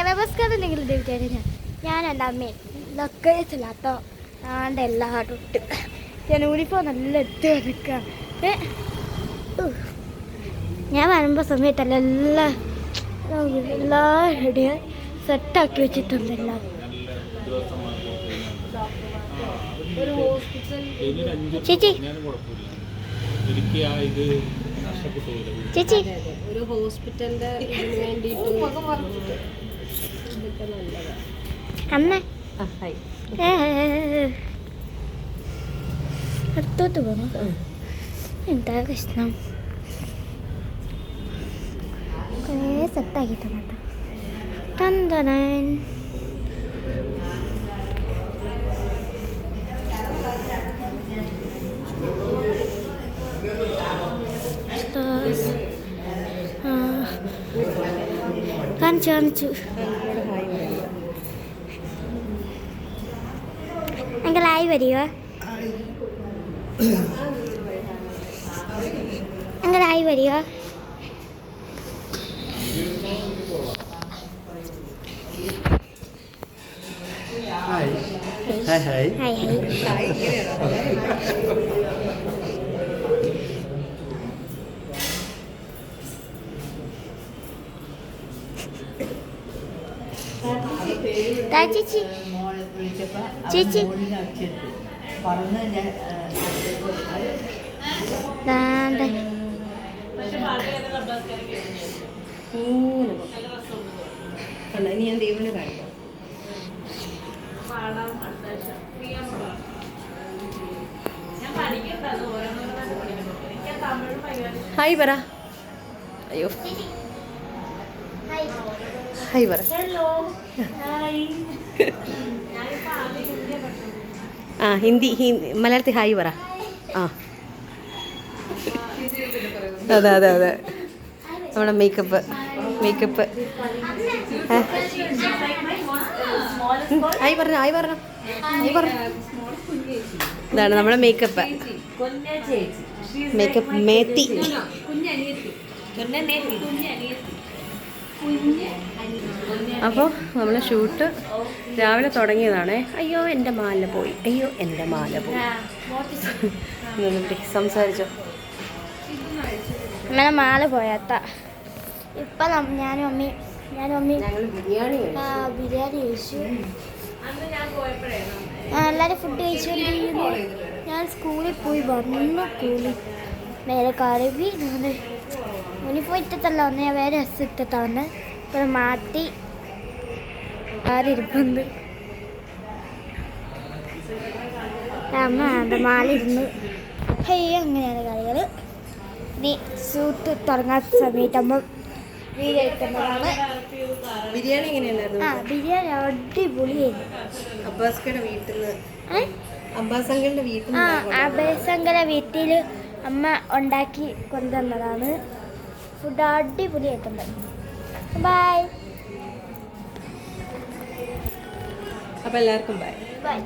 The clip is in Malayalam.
നമസ്കാരം നിങ്ങൾ ദേവിച്ചാണ് ഞാൻ? എന്റെ അമ്മയെ ലൊക്കേഷനില്ലാത്ത ആണ്ട് എല്ലാവരും ഇട്ട്. ഞാൻ യൂണിഫോം നല്ല എടുത്ത് നിൽക്കുക ഞാൻ വരുമ്പോൾ സമയത്തല്ല എല്ലാ എല്ലാ റെഡിയായി സെറ്റാക്കി വെച്ചിട്ടുണ്ട് എല്ലാം. ചേച്ചി. ചേച്ചി. ഒരു ഹോസ്പിറ്റലിന്റെ വേണ്ടിയിട്ട് അമ്മ ആ ഹായ് ഏ. അടുത്തോട്ട് പോകണം എന്താ കഷ്ണം കുറേ സെറ്റാക്കി തന്നട്ടോ തന്തനൻ Stars. കാണിച്ചു. കാണിച്ചു ഹായ് പറയുക അങ്കിളായി വരിക അങ്കിളായി വരിക hi hi hi hi hi ചേച്ചി ചേച്ചി. ദാണ്ട. കണ്ട ഇനി ഞാൻ ദൈവനെ കാണിക്കാം ഹായ് പറ. അയ്യോ. ഹായ് പറ. ഹലോ ഹായ് ആ ഹിന്ദി മലയാളത്തിൽ ഹായ് പറ. ആ. അതെ അതെ അതെ. നമ്മുടെ മേക്കപ്പ് മേക്കപ്പ് ആയി പറഞ്ഞു ആയി പറഞ്ഞു. ആയി പറഞ്ഞു. ഇതാണ് നമ്മുടെ മേക്കപ്പ് മേക്കപ്പ് മേത്തി. അപ്പോൾ നമ്മൾ ഷൂട്ട് രാവിലെ തുടങ്ങിയതാണേ. അയ്യോ എന്റെ മാല പോയി. അയ്യോ എന്റെ മാല പോയി. സംസാരിച്ചോ. അങ്ങനെ മാല പോയാത്ത. ഇപ്പൊ ഞാനും അമ്മി ഞാനും അമ്മി ഞങ്ങൾ ബിരിയാണി ആ, ബിരിയാണി കഴിച്ചു. എല്ലാവരും ഫുഡ് കഴിച്ചുകൊണ്ടിരിക്കുന്നു ഞാൻ സ്കൂളിൽ പോയി വന്നു കൂലി നേരെ കറിവി ഞാൻ ഇട്ടത്തല്ല വന്ന് ഞാൻ വേറെ ഡ്രസ് ഇട്ടത്താണ് ഇപ്പം മാറ്റി ആരിരിപ്പുണ്ട് അമ്മ മാലിരുന്നു ഹയ്യ അങ്ങനെയാണ് കളികൾ ഇനി സൂട്ട് തുടങ്ങാത്ത സമയത്താകുമ്പം വീഡിയോ എടുക്കേണ്ടതാണ്. ബിരിയാണി ആ ബിരിയാണി അടിപൊളിയായിരുന്നു. അബ്ബാസ്കയുടെ വീട്ടിൽ നിന്ന്? വീട്ടിൽ ആ വീട്ടിൽ അമ്മ ഉണ്ടാക്കി കൊണ്ടുവന്നതാണ്. ഫുഡ് അടിപൊളിയായിട്ടുണ്ട് ബൈ അപ്പോൾ എല്ലാവർക്കും ബൈ ബൈ